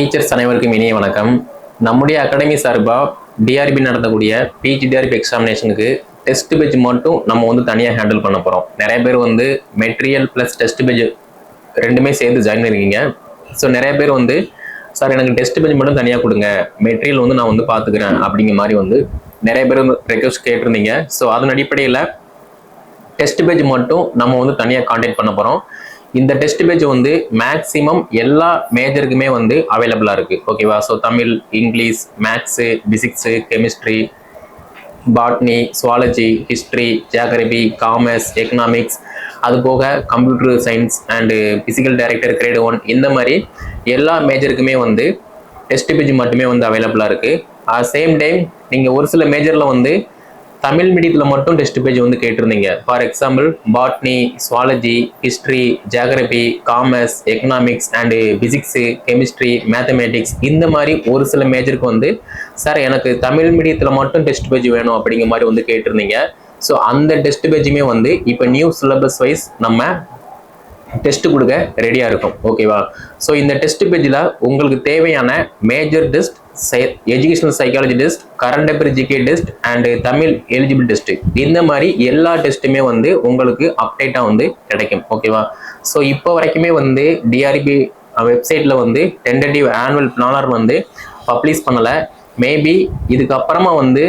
Teachers அனைவருக்கும் இனிய வணக்கம். நம்முடைய அகாடமி சார்பாக டிஆர்பி நடத்தக்கூடிய பிஜிடிஆர்பி எக்ஸாமினேஷனுக்கு டெஸ்ட் பேஜ் மட்டும் நம்ம வந்து தனியாக ஹேண்டில் பண்ண போகிறோம் நிறைய பேர் வந்து மெட்டீரியல் ப்ளஸ் டெஸ்ட் பேஜ் ரெண்டுமே சேர்த்து ஜாயின் பண்ணிருக்கீங்க. ஸோ நிறைய பேர் வந்து சார் எனக்கு டெஸ்ட் பேஜ் மட்டும் தனியாக கொடுங்க. மெட்டீரியல் வந்து நான் வந்து பார்த்துக்கிறேன் அப்படிங்கிற மாதிரி வந்து நிறைய பேர் வந்து ரெக்வஸ்ட் கேட்டிருந்தீங்க. ஸோ அதன் அடிப்படையில் டெஸ்ட் பேஜ் மட்டும் நம்ம வந்து தனியாக காண்டாக்ட் பண்ண போகிறோம் இந்த டெஸ்ட் பேஜ் வந்து மேக்ஸிமம் எல்லா மேஜருக்குமே வந்து அவைலபிளாக இருக்குது ஓகேவா so Tamil English maths physics chemistry botany zoology history geography commerce economics அது போக computer science and physical director grade one இந்த மாதிரி எல்லா மேஜருக்குமே வந்து டெஸ்ட் பேஜ் மட்டுமே வந்து அவைலபிளாக இருக்குது சேம் டைம் நீங்கள் ஒரு சில மேஜரில் வந்து தமிழ் மீடியத்தில் மட்டும் டெஸ்ட் பேஜ் வந்து கேட்டிருந்தீங்க. For example botany zoology history geography commerce economics and physics chemistry mathematics இந்த மாதிரி ஒரு சில மேஜருக்கு வந்து சார் எனக்கு தமிழ் மீடியத்தில் மட்டும் டெஸ்ட் பேஜ் வேணும் அப்படிங்கிற மாதிரி வந்து கேட்டிருந்தீங்க. ஸோ அந்த டெஸ்ட் பேஜுமே வந்து இப்போ நியூ சிலபஸ் வைஸ் நம்ம டெஸ்ட் கொடுக்க ரெடியாக இருக்கும். ஓகேவா ஸோ இந்த டெஸ்ட் பேஜில் உங்களுக்கு தேவையான major test educational psychology test current affair GK test and Tamil eligible test இந்த மாதிரி எல்லா டெஸ்ட்டுமே வந்து உங்களுக்கு அப்டேட்டாக வந்து கிடைக்கும். ஓகேவா ஸோ இப்போ வரைக்குமே வந்து டிஆர்பி வெப்சைட்டில் வந்து டென்டேட்டிவ் ஆனுவல் பிளானர் வந்து பப்ளிஷ் பண்ணலை. மேபி இதுக்கப்புறமா வந்து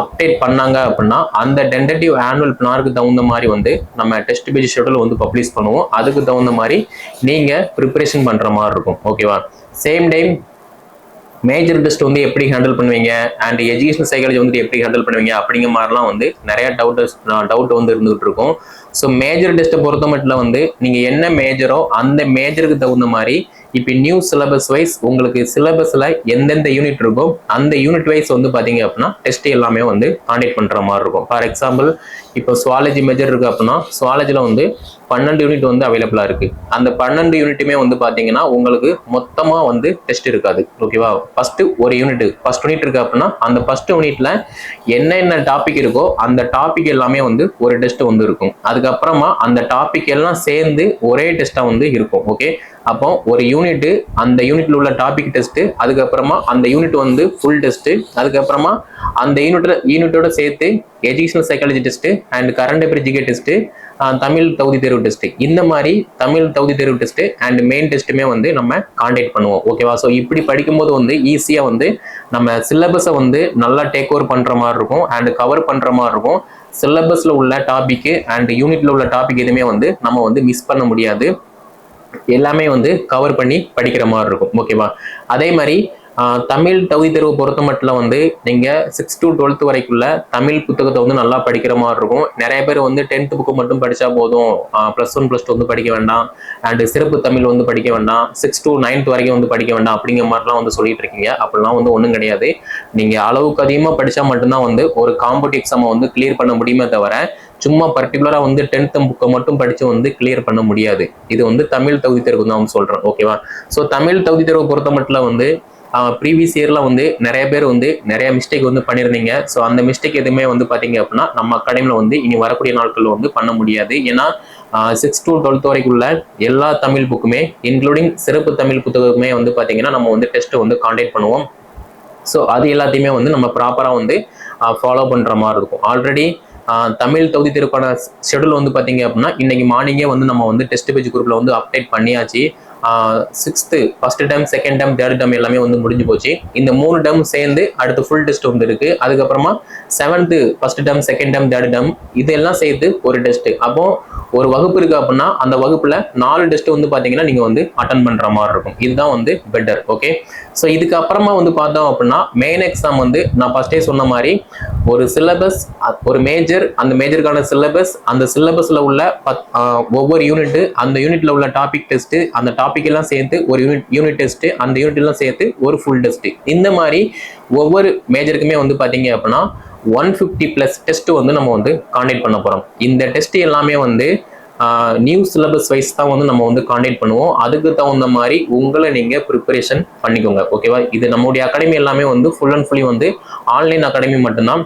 அப்டேட் பண்ணாங்க அப்படின்னா அந்த டென்டேட்டிவ் ஆனுவல் பிளானுக்கு தகுந்த மாதிரி வந்து நம்ம டெஸ்ட் பேஜ் ஷெடியூல் வந்து பப்ளிஷ் பண்ணுவோம். அதுக்கு தகுந்த மாதிரி நீங்கள் ப்ரிப்பரேஷன் பண்ணுற மாதிரி இருக்கும். ஓகேவா சேம் டைம் மேஜர் டெஸ்ட் வந்து எப்படி ஹேண்டில் பண்ணுவீங்க? அண்ட் எஜுகேஷன் சைக்காலஜி வந்து எப்படி ஹேண்டில் பண்ணுவீங்க? அப்படிங்கிற மாதிரிலாம் வந்து நிறைய டவுட் டவுட் வந்து இருந்துகிட்டு இருக்கும். ஸோ மேஜர் டெஸ்ட்டை பொறுத்த மட்டும் வந்து நீங்கள் என்ன மேஜரோ அந்த மேஜருக்கு தகுந்த மாதிரி இப்போ நியூ சிலபஸ் வைஸ் உங்களுக்கு சிலபஸில் எந்தெந்த யூனிட் இருக்கோ அந்த யூனிட் வைஸ் வந்து பார்த்தீங்க அப்படின்னா டெஸ்ட் எல்லாமே வந்து காண்டக்ட் பண்ணுற மாதிரி இருக்கும். ஃபார் எக்ஸாம்பிள் இப்போ சுவாலஜி மேஜர் இருக்குது அப்படின்னா சுவாலஜியில் வந்து பன்னெண்டு யூனிட் வந்து அவைலபிளாக இருக்குது அந்த பன்னெண்டு யூனிட்டுமே வந்து பார்த்தீங்கன்னா உங்களுக்கு மொத்தமாக வந்து டெஸ்ட் இருக்காது. ஓகேவா ஃபஸ்ட்டு ஒரு யூனிட் ஃபஸ்ட் யூனிட் இருக்குது அப்படின்னா அந்த ஃபஸ்ட் யூனிட்டில் என்னென்ன டாபிக் இருக்கோ அந்த டாபிக் எல்லாமே வந்து ஒரு டெஸ்ட் வந்து இருக்கும். அதுக்கப்புறமா அந்த டாபிக் எல்லாம் சேர்ந்து ஒரே டெஸ்ட்டாக வந்து இருக்கும். ஓகே அப்போ ஒரு யூனிட்டு அந்த யூனிட்ல உள்ள டாபிக் டெஸ்ட் அதுக்கப்புறமா அந்த யூனிட் வந்து ஃபுல் டெஸ்ட் அதுக்கப்புறமா அந்த யூனிட்ல யூனிட்டோட சேர்த்து educational psychology test and current affair GK test Tamil தகுதி தேர்வு டெஸ்ட் இந்த மாதிரி தமிழ் தகுதி தேர்வு டெஸ்ட் அண்ட் மெயின் டெஸ்ட்டுமே வந்து நம்ம காண்டாக்ட் பண்ணுவோம். ஓகேவா ஸோ இப்படி படிக்கும்போது வந்து ஈஸியாக வந்து நம்ம சிலபஸை வந்து நல்லா டேக் ஓவர் பண்ணுற மாதிரி இருக்கும். அண்ட் கவர் பண்ணுற மாதிரி இருக்கும். சிலபஸில் உள்ள டாபிக்கு அண்ட் யூனிட்ல உள்ள டாபிக் எதுவுமே வந்து நம்ம வந்து மிஸ் பண்ண முடியாது. எல்லாமே வந்து கவர் பண்ணி படிக்கிற மாதிரி இருக்கும். ஓகேவா அதே மாதிரி தமிழ் தகுதி தேர்வு பொறுத்த மட்டும் வந்து நீங்கள் சிக்ஸ் டு டுவெல்த் வரைக்குள்ள தமிழ் புத்தகத்தை வந்து நல்லா படிக்கிற மாதிரி இருக்கும். நிறைய பேர் வந்து டென்த் புக்கு மட்டும் படித்தா போதும். ப்ளஸ் ஒன் ப்ளஸ் டூ வந்து படிக்க வேண்டாம். அண்டு சிறப்பு தமிழ் வந்து படிக்க வேண்டாம். சிக்ஸ் டு நைன்த் வரைக்கும் வந்து படிக்க வேண்டாம் அப்படிங்கிற மாதிரிலாம் வந்து சொல்லிட்டு இருக்கீங்க. அப்படிலாம் வந்து ஒன்றும் கிடையாது. நீங்கள் அளவுக்கு அதிகமாக படித்தா மட்டும்தான் வந்து ஒரு காம்படிட்டிவ் எக்ஸாமை வந்து கிளியர் பண்ண முடியுமே தவிர சும்மா பர்டிகுலராக வந்து டென்த் புக்கை மட்டும் படித்து வந்து கிளியர் பண்ண முடியாது. இது வந்து தமிழ் தகுதி தேர்வு தான் வந்து சொல்கிறேன் ஓகேவா ஸோ தமிழ் தகுதி தேர்வு பொறுத்த மட்டும் வந்து ப்ரீவியஸ் இயரில் வந்து நிறைய பேர் வந்து நிறைய மிஸ்டேக் வந்து பண்ணியிருந்தீங்க. ஸோ அந்த மிஸ்டேக் எதுவுமே வந்து பார்த்தீங்க அப்படின்னா நம்ம அகாடமியில் வந்து இனி வரக்கூடிய நாட்களில் வந்து பண்ண முடியாது. ஏன்னா சிக்ஸ் டு டுவெல்த் வரைக்குள்ள எல்லா தமிழ் புக்குமே இன்க்ளூடிங் சிறப்பு தமிழ் புத்தகமே வந்து பார்த்தீங்கன்னா நம்ம வந்து டெஸ்ட்டை வந்து காண்டாக்ட் பண்ணுவோம். ஸோ அது எல்லாத்தையுமே வந்து நம்ம ப்ராப்பராக வந்து ஃபாலோ பண்ணுற மாதிரி இருக்கும். ஆல்ரெடி தமிழ் தகுதி தேர்வுக்கான ஷெடியூல் வந்து பார்த்தீங்க அப்படின்னா இன்னைக்கு மார்னிங்கே வந்து நம்ம வந்து டெஸ்ட் பேஜ் குரூப்பில் வந்து அப்டேட் பண்ணியாச்சு. Sixth first term second term third term எல்லாமே வந்து முடிஞ்சு போச்சு. இந்த மூணு டேம் சேர்ந்து அடுத்து ஃபுல் டெஸ்ட் வந்து இருக்கு. அதுக்கப்புறமா seventh first term second term third term இதெல்லாம் சேர்த்து ஒரு டெஸ்ட் அப்போ ஒரு வகுப்பு இருக்கு அப்படின்னா அந்த வகுப்புல நாலு டெஸ்ட் வந்து பாத்தீங்கன்னா நீங்க வந்து அட்டன் பண்ற மாதிரி இருக்கும். இதுதான் வந்து பெட்டர் ஓகே ஸோ இதுக்கப்புறமா வந்து பார்த்தோம் அப்படின்னா மெயின் எக்ஸாம் வந்து நான் ஃபர்ஸ்டே சொன்ன மாதிரி ஒரு சிலபஸ் ஒரு மேஜர் அந்த மேஜருக்கான சிலபஸ் அந்த சிலபஸ்ல உள்ள பத் ஒவ்வொரு யூனிட் அந்த யூனிட்ல உள்ள டாபிக் டெஸ்ட் அந்த டாபிக் எல்லாம் சேர்த்து ஒரு யூனிட் யூனிட் டெஸ்ட் அந்த யூனிட் எல்லாம் சேர்த்து ஒரு ஃபுல் டெஸ்ட் இந்த மாதிரி ஒவ்வொரு மேஜருக்குமே வந்து பாத்தீங்க அப்படின்னா ஒன் ஃபிஃப்டி ப்ளஸ் டெஸ்ட் வந்து நம்ம வந்து காண்டக்ட் பண்ண போறோம். இந்த டெஸ்ட் எல்லாமே வந்து நியூ சிலபஸ் வைஸ் தான் வந்து நம்ம வந்து காண்டாக்ட் பண்ணுவோம். அதுக்கு தகுந்த மாதிரி உங்களை நீங்க ப்ரிப்பரேஷன் பண்ணிக்கோங்க. ஓகேவா இது நம்முடைய அகாடமி எல்லாமே வந்து ஃபுல் அண்ட் ஃபுல்லி வந்து ஆன்லைன் அகாடமி மட்டும்தான்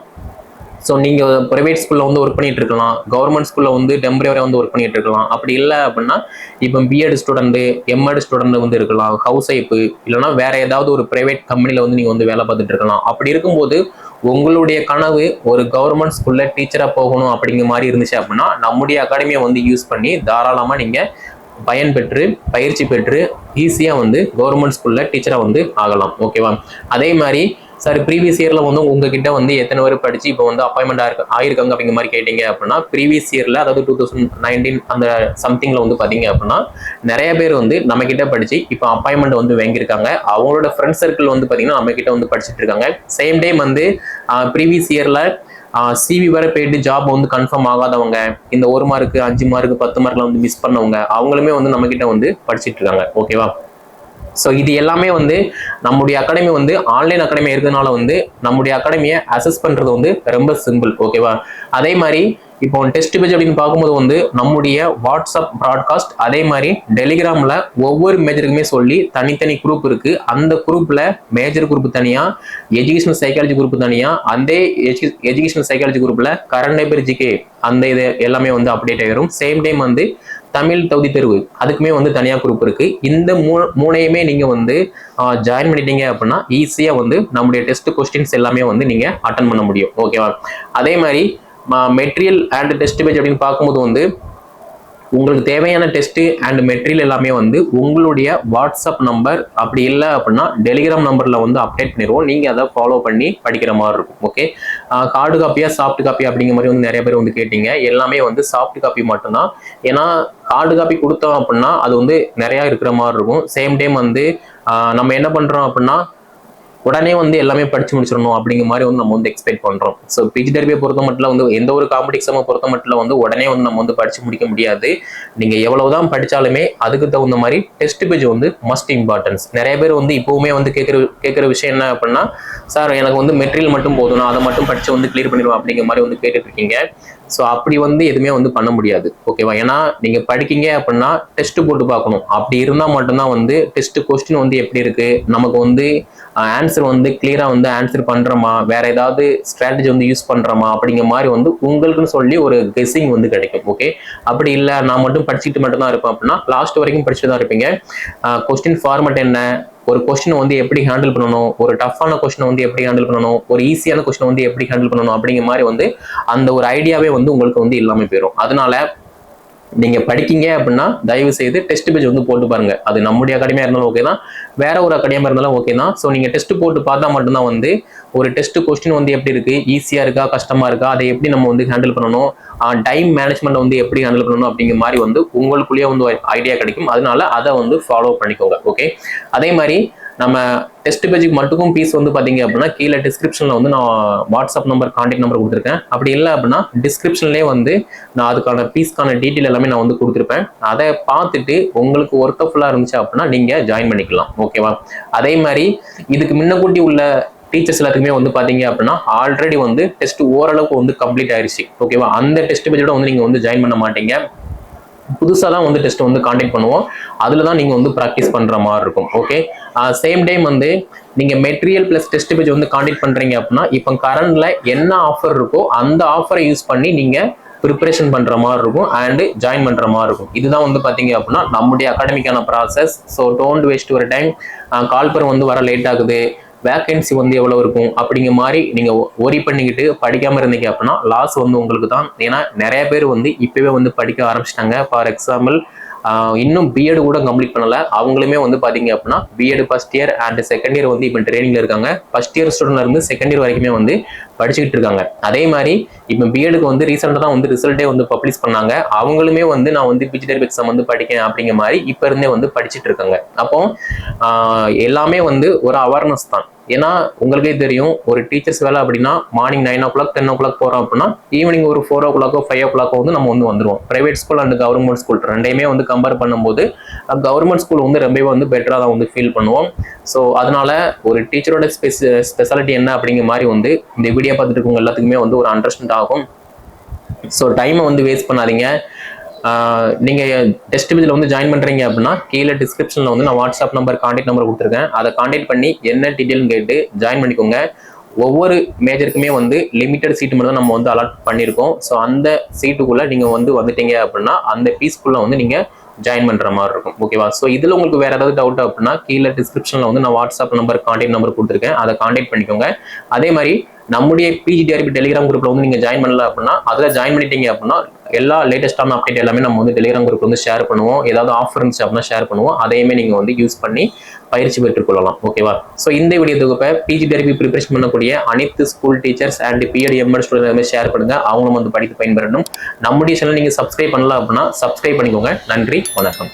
ஸோ நீங்கள் ப்ரைவேட் ஸ்கூலில் வந்து ஒர்க் பண்ணிட்டு இருக்கலாம். கவர்மெண்ட் ஸ்கூலில் வந்து டெம்பரவரியாக வந்து ஒர்க் பண்ணிட்டு இருக்கலாம். அப்படி இல்லை அப்படின்னா இப்போ பிஎட் ஸ்டூடெண்ட்டு எம்எட் ஸ்டூடெண்ட் வந்து இருக்கலாம். ஹவுஸ் ஒய்ஃபு இல்லைன்னா வேற ஏதாவது ஒரு ப்ரைவேட் கம்பெனியில் வந்து நீங்கள் வந்து வேலை பார்த்துட்டு இருக்கலாம். அப்படி இருக்கும்போது உங்களுடைய கனவு ஒரு கவர்மெண்ட் ஸ்கூலில் டீச்சராக போகணும் அப்படிங்கிற மாதிரி இருந்துச்சு அப்படின்னா நம்முடைய அகாடமியை வந்து யூஸ் பண்ணி தாராளமாக நீங்கள் பயன் பெற்று பயிற்சி பெற்று ஈஸியாக வந்து கவர்மெண்ட் ஸ்கூலில் டீச்சராக வந்து ஆகலாம். ஓகேவா அதே மாதிரி சார் ப்ரீவியஸ் இயரில் வந்து உங்ககிட்ட வந்து எத்தனை பேர் படிச்சு இப்போ வந்து அப்பாயின்மெண்ட் ஆயிருக்கு ஆயிருக்காங்க அப்படிங்கிற மாதிரி கேட்டிங்க அப்படின்னா ப்ரீவியஸ் இயரில் அதாவது டூ தௌசண்ட் நைன்டீன் அந்த சம்திங்கில் வந்து பார்த்தீங்க அப்படின்னா நிறைய பேர் வந்து நம்ம கிட்ட படிச்சு இப்போ அப்பாயின்மெண்ட் வந்து வாங்கியிருக்காங்க. அவங்களோட ஃப்ரெண்ட் சர்க்கிள் வந்து பார்த்தீங்கன்னா நம்ம கிட்ட வந்து படிச்சுட்டு இருக்காங்க. சேம் டைம் வந்து ப்ரீவியஸ் இயரில் சிவி வரை போயிட்டு ஜாப் வந்து கன்ஃபார்ம் ஆகாதவங்க இந்த ஒரு மார்க்கு அஞ்சு மார்க்கு பத்து மார்க்ல வந்து மிஸ் பண்ணவங்க அவங்களுமே வந்து நம்ம கிட்ட வந்து படிச்சுட்டு இருக்காங்க. ஓகேவா ஸோ இது எல்லாமே வந்து நம்முடைய அகாடமி வந்து ஆன்லைன் அகாடமி இருக்கிறதுனால வந்து நம்முடைய அகாடமியை அசஸ் பண்ணுறது வந்து ரொம்ப சிம்பிள் ஓகேவா அதே மாதிரி இப்போ டெஸ்ட் பேஜ் அப்படின்னு பார்க்கும்போது வந்து நம்முடைய வாட்ஸ்அப் ப்ராட்காஸ்ட் அதே மாதிரி டெலிகிராமில் ஒவ்வொரு மேஜருக்குமே சொல்லி தனித்தனி குரூப் இருக்குது அந்த குரூப்பில் மேஜர் குரூப் தனியாக எஜுகேஷனல் சைக்காலஜி குரூப் தனியாக அந்த எஜுகேஷனல் சைக்காலஜி குரூப்பில் கரண்ட் பேர் ஜிகே அந்த இது எல்லாமே வந்து அப்டேட் ஆகிரும் சேம் டைம் வந்து தமிழ் தகுதி தேர்வு. அதுக்குமே வந்து தனியாக குரூப் இருக்கு. இந்த மூ மூணையுமே நீங்க வந்து ஜாயின் பண்ணிட்டீங்க அப்படின்னா ஈஸியாக வந்து நம்முடைய டெஸ்ட் கொஸ்டின்ஸ் எல்லாமே வந்து நீங்க அட்டன் பண்ண முடியும். ஓகேவா அதே மாதிரி மெட்டீரியல் அண்ட் டெஸ்ட் பேஜ் அப்படின்னு பார்க்கும்போது வந்து உங்களுக்கு தேவையான டெஸ்ட் அண்ட் மெட்டீரியல் எல்லாமே வந்து உங்களுடைய வாட்ஸ்அப் நம்பர் அப்படி இல்லை அப்படின்னா டெலிகிராம் நம்பர்ல வந்து அப்டேட் பண்ணிடுவோம். நீங்க அதை ஃபாலோ பண்ணி படிக்கிற மாதிரி இருக்கும். ஓகே கார்டு காப்பியா சாஃப்ட் காப்பி அப்படிங்கிற மாதிரி வந்து நிறைய பேர் வந்து கேட்டீங்க. எல்லாமே வந்து சாஃப்ட் காப்பி மட்டும்தான். ஏன்னா கார்டு காப்பி கொடுத்தோம் அப்படின்னா அது வந்து நிறைய இருக்கிற மாதிரி இருக்கும். சேம் டைம் வந்து நம்ம என்ன பண்றோம் அப்படின்னா உடனே வந்து எல்லாமே படிச்சு முடிச்சிடணும் அப்படிங்கிற மாதிரி வந்து நம்ம வந்து எக்ஸ்பெக்ட் பண்றோம். ஸோ பிஜி தெரபியை பொறுத்த மட்டும் வந்து எந்த ஒரு காம்படிக்ஸமை பொறுத்த மட்டும் வந்து உடனே வந்து நம்ம வந்து படிச்சு முடிக்க முடியாது. நீங்க எவ்வளவுதான் படிச்சாலுமே அதுக்கு தகுந்த மாதிரி டெஸ்ட் பேஜ் வந்து மஸ்ட் இம்பார்ட்டன்ஸ் நிறைய பேர் வந்து இப்பவுமே வந்து கேட்குற கேட்குற விஷயம் என்ன அப்படின்னா சார் எனக்கு வந்து மெட்டீரியல் மட்டும் போதும். நான் அதை மட்டும் படிச்சு வந்து கிளியர் பண்ணிடுவோம் அப்படிங்கிற மாதிரி வந்து கேட்டுட்டு இருக்கீங்க. ஸோ அப்படி வந்து எதுவுமே வந்து பண்ண முடியாது. ஓகேவா ஏன்னா நீங்கள் படிக்கீங்க அப்படின்னா டெஸ்ட் போட்டு பார்க்கணும். அப்படி இருந்தால் மட்டும்தான் வந்து டெஸ்ட் கொஸ்டின் வந்து எப்படி இருக்குது நமக்கு வந்து ஆன்சர் வந்து கிளியராக வந்து ஆன்சர் பண்ணுறோமா வேற ஏதாவது ஸ்ட்ராட்டஜி வந்து யூஸ் பண்ணுறோமா அப்படிங்கிற மாதிரி வந்து உங்களுக்குன்னு சொல்லி ஒரு கெஸ்ஸிங் வந்து கிடைக்கும். ஓகே அப்படி இல்லை நான் மட்டும் படிச்சுட்டு மட்டும் தான் இருப்பேன் அப்படின்னா லாஸ்ட் வரைக்கும் படிச்சுட்டு தான் இருப்பீங்க கொஸ்டின் ஃபார்மட் என்ன? ஒரு கொஸ்டினை வந்து எப்படி ஹேண்டில் பண்ணணும்? ஒரு டஃப்பான கொஸ்டினை வந்து எப்படி ஹேண்டில் பண்ணணும்? ஒரு ஈஸியான கொஸ்டினை வந்து எப்படி ஹேண்டில் பண்ணணும்? அப்படிங்கிற மாதிரி வந்து அந்த ஒரு ஐடியாவே வந்து உங்களுக்கு வந்து இல்லாமல் போயிடும் அதனால நீங்க படிக்கீங்க அப்படின்னா தயவு செய்து டெஸ்ட் பேஜ் வந்து போட்டு பாருங்க. அது நம்முடைய அகாடமியா இருந்தாலும் ஓகே தான். வேற ஒரு அகாடமியா இருந்தாலும் ஓகே தான். ஸோ நீங்க டெஸ்ட் போட்டு பார்த்தா மட்டும்தான் வந்து ஒரு டெஸ்ட் கொஸ்டின் வந்து எப்படி இருக்கு? ஈஸியா இருக்கா? கஷ்டமா இருக்கா? அதை எப்படி நம்ம வந்து ஹேண்டில் பண்ணணும்? டைம் மேனேஜ்மெண்ட் வந்து எப்படி ஹேண்டில் பண்ணணும்? அப்படிங்கிற மாதிரி வந்து உங்களுக்குள்ளேயே வந்து ஐடியா கிடைக்கும். அதனால அதை வந்து ஃபாலோ பண்ணிக்கோங்க. ஓகே அதே மாதிரி நம்ம டெஸ்ட் பேஜுக்கு மட்டுக்கும் பீஸ் வந்து பார்த்தீங்க அப்படின்னா கீழே டிஸ்கிரிப்ஷனில் வந்து நான் வாட்ஸ்அப் நம்பர் கான்டாக்ட் நம்பர் கொடுத்துருக்கேன். அப்படி இல்லை அப்படின்னா டிஸ்கிரிப்ஷன்லேயே வந்து நான் அதுக்கான பீஸ்க்கான டீட்டெயில் எல்லாமே நான் வந்து கொடுத்துருப்பேன். அதை பார்த்துட்டு உங்களுக்கு ஒர்த்தஃபுல்லாக இருந்துச்சு அப்படின்னா நீங்கள் ஜாயின் பண்ணிக்கலாம். ஓகேவா அதே மாதிரி இதுக்கு முன்னக்கூட்டி உள்ள டீச்சர்ஸ் எல்லாத்துக்குமே வந்து பார்த்தீங்க அப்படின்னா ஆல்ரெடி வந்து டெஸ்ட் ஓரளவுக்கு வந்து கம்ப்ளீட் ஆயிருச்சு. ஓகேவா அந்த டெஸ்ட் பேஜோட வந்து நீங்கள் வந்து ஜாயின் பண்ண மாட்டீங்க. புதுசாக தான் வந்து டெஸ்ட் வந்து காண்டக்ட் பண்ணுவோம். அதில் தான் நீங்கள் வந்து ப்ராக்டிஸ் பண்ணுற மாதிரி இருக்கும். ஓகே சேம் டைம் வந்து நீங்கள் மெட்டீரியல் ப்ளஸ் டெஸ்ட் பேஜ் வந்து காண்டக்ட் பண்ணுறீங்க அப்படின்னா இப்போ கரண்டில் என்ன ஆஃபர் இருக்கோ அந்த ஆஃபரை யூஸ் பண்ணி நீங்கள் ப்ரிப்பரேஷன் பண்ணுற மாதிரி இருக்கும் அண்டு ஜாயின் பண்ணுற மாதிரி இருக்கும். இதுதான் வந்து பார்த்தீங்க அப்படின்னா நம்முடைய அகாடமிக்கான ப்ராசஸ் ஸோ டோன்ட் வேஸ்ட் ஒரு டைம் கால்பர் வந்து வர லேட் ஆகுது. வேகன்சி வந்து எவ்வளோ இருக்கும் அப்படிங்கிற மாதிரி நீங்கள் ஒரி பண்ணிக்கிட்டு படிக்காமல் இருந்தீங்க அப்படின்னா லாஸ் வந்து உங்களுக்கு தான் ஏன்னா நிறைய பேர் வந்து இப்போவே வந்து படிக்க ஆரம்பிச்சிட்டாங்க. ஃபார் எக்ஸாம்பிள் இன்னும் பிஎட் கூட கம்ப்ளீட் பண்ணல. அவங்களுமே வந்து பாத்தீங்க அப்படின்னா BEd first year and second year வந்து இப்போ ட்ரைனிங்ல இருக்காங்க. ஃபர்ஸ்ட் இயர் ஸ்டூடெண்ட்ல இருந்து செகண்ட் இயர் வரைக்குமே வந்து படிச்சுக்கிட்டு இருக்காங்க. அதே மாதிரி இப்போ பிஎடுக்கு வந்து ரீசெண்டாக தான் வந்து ரிசல்ட்டே வந்து பப்ளிஷ் பண்ணாங்க. அவங்களுமே வந்து நான் வந்து பிஜிடல் எக்ஸாம் வந்து படிக்கேன் அப்படிங்கிற மாதிரி இப்போ இருந்தே வந்து படிச்சுட்டு இருக்காங்க. அப்போ எல்லாமே வந்து ஒரு அவேர்னஸ் தான். ஏன்னா உங்களுக்கே தெரியும் ஒரு டீச்சர்ஸ் வேலை அப்படின்னா morning nine o'clock ten o'clock போகிறோம் அப்படின்னா ஈவினிங் ஒரு ஃபோர் ஓ கிளாக்கோ ஃபைவ் ஓ கிளாக்கோ வந்து நம்ம வந்து வந்துடுவோம் private school and government school ரெண்டையுமே வந்து கம்பேர் பண்ணும்போது கவர்மெண்ட் ஸ்கூல் வந்து ரொம்பவே வந்து பெட்டராக தான் வந்து ஃபீல் பண்ணுவோம். ஸோ அதனால ஒரு டீச்சரோட ஸ்பெஷ ஸ்பெஷாலிட்டி என்ன அப்படிங்கிற மாதிரி வந்து இந்த வீடியோ பார்த்துட்டு இருக்கவங்க எல்லாத்துக்குமே வந்து ஒரு அண்டர்ஸ்டாண்ட் ஆகும். ஸோ டைமை வந்து வேஸ்ட் பண்ணாதீங்க. நீங்கள் டெஸ்ட் இதில் வந்து ஜாயின் பண்ணுறீங்க அப்படின்னா கீழே டிஸ்கிரிப்ஷனில் வந்து நான் வாட்ஸ்அப் நம்பர் காண்டாக்ட் நம்பர் கொடுத்துருக்கேன். அதை காண்டாக்ட் பண்ணி என்ன டீட்டெயில்னு கேட்டு ஜாயின் பண்ணிக்கோங்க. ஒவ்வொரு மேஜருக்குமே வந்து லிமிட்டட் சீட்டு மட்டும் தான் நம்ம வந்து அலாட் பண்ணியிருக்கோம். ஸோ அந்த சீட்டுக்குள்ளே நீங்கள் வந்து வந்துட்டீங்க அப்படின்னா அந்த பீஸ்க்குள்ளே வந்து நீங்கள் ஜாயின் பண்ணுற மாதிரி இருக்கும். ஓகேவா ஸோ இதில் உங்களுக்கு வேறு ஏதாவது டவுட் அப்படின்னா கீழே டிஸ்கிரிப்ஷனில் வந்து நான் வாட்ஸ்அப் நம்பர் காண்டாக்ட் நம்பர் கொடுத்துருக்கேன். அதை காண்டாக்ட் பண்ணிக்கோங்க. அதே மாதிரி நம்முடைய பிஜிடிஆர்பி டெலிகிராம் குரூப்பில் வந்து நீங்கள் ஜாயின் பண்ணல அப்படின்னா அதில் ஜாயின் பண்ணிட்டீங்க அப்படின்னா எல்லா லேட்டஸ்டான அப்டேட் எல்லாமே நம்ம வந்து டெலிகிராம் குரூப் வந்து ஷேர் பண்ணுவோம். ஏதாவது ஆஃபர் இருந்துச்சு அப்படின்னா ஷேர் பண்ணுவோம். அதையுமே நீங்க வந்து யூஸ் பண்ணி பயிற்சி பெற்றுக்கொள்ளலாம் ஓகேவா ஸோ இந்த வீடியோ தொகுப்பை பிஜி பிஜிடிஆர்பி ப்ரிப்பரேஷன் பண்ணக்கூடிய அனைத்து school teachers and BEd MEd student share பண்ணுங்க. அவங்களும் வந்து படித்து பயன்பெறணும். நம்முடைய சேனல் நீங்க சப்ஸ்கிரைப் பண்ணலாம் அப்படின்னா சப்ஸ்கிரைப் பண்ணிக்கோங்க. நன்றி வணக்கம்.